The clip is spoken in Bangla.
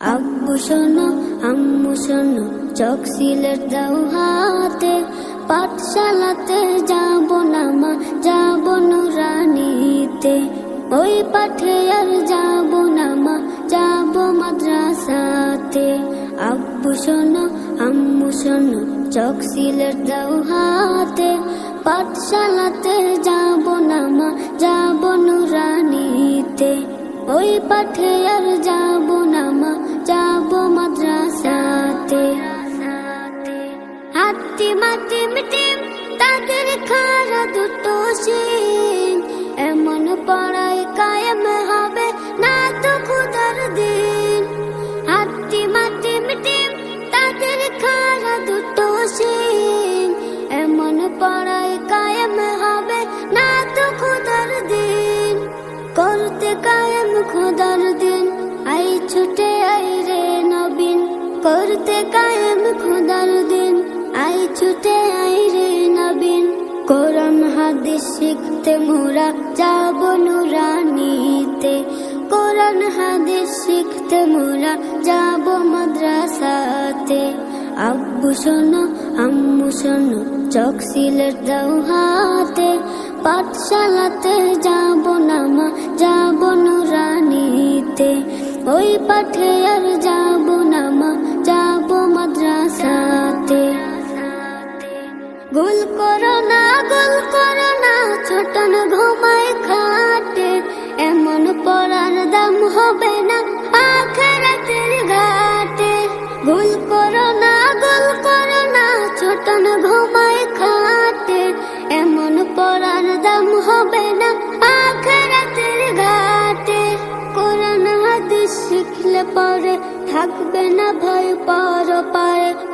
আব্বু শোনো, আম্মু শোনো চক সিলেট দাও হাতে। পাঠশালাতে যাব না মা, যাব নুরানিতে। ওই পাঠে আর যাব না মা, যাব মাদ্রাসাতে। আব্বু শোনো, আম্মু শোনো চক সিলেট দাও হাতে। পাঠশালাতে যাব না মা, যাব নুরানিতে। ওই পাঠে আর যাব হাতি মাটি মিটিম তাদের খারা দুটো সিং। এমন পড়াই কায়েম হবে না তো খুদার দিন। হাতি, মাটি মিটিম তাদের খারা দুটো সিং। এমন পড়াই কায়েম হবে না তো খুদার দিন। করতে কায়েম খোদার দিন, আই ছুটে আই রে নবীন। করতে কায়েম খোদার দিন। আই ছুটে নবীন, কোরআন, হাদিস শিখতে মোরা যাব নুরানিতে। কোরআন, হাদিস শিখতে মোরা যাব মাদ্রাসাতে। আব্বু শোনো, আম্মু শোনো চক সিলেট দাও পাঠশালাতে যাব না যাব নুরানিতে। ওই পাঠে আর যাব না গুল করো না, ছোটন ঘুমায় খাটে। এমন পড়ার দাম হবে না, আখেরাতের ঘাটে। গুল করো না গুল করো না, ছোটন ঘুমায় খাটে। এমন পড়ার দাম হবে না, আখেরাতের ঘাটে। কোরআন হাদিস শিখলে পরে থাকবে না ভয়, পর পারে।